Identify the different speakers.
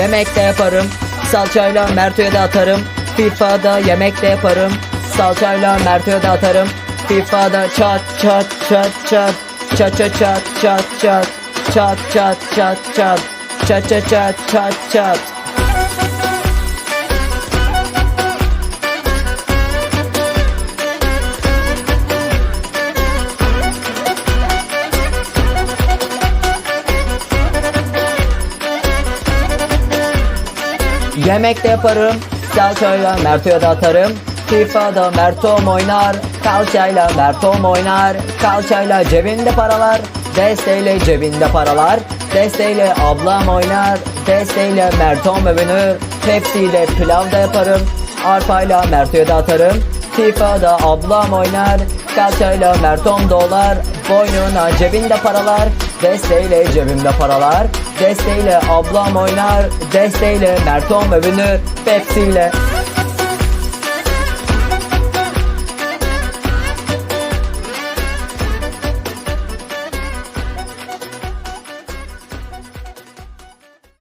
Speaker 1: Yemekte yaparım. Salçayla Merto'ya da atarım. FIFA'da yemekte yaparım. Salçayla Merto'ya da atarım. FIFA'da çat çat çat çat. Çat çat çat çat çat. Çat çat çat çat. Çat çat çat çat çat Yemekte yaparım Salçayla Merto'ya da atarım. FIFA'da Mertom oynar Kalçayla Mertom oynar. Kalçayla cebinde paralar Desteğiyle cebinde paralar. Desteğiyle ablam oynar Desteğiyle Mertom övünür. Tepsiyle pilav da yaparım Arpayla Merto'ya da atarım. FIFA'da ablam oynar Kalçayla Mertom dolar. Boynuna cebinde paralar Desteğiyle cebimde paralar Desteğiyle ablam oynar Desteğiyle Mertom övünür Pepsi'yle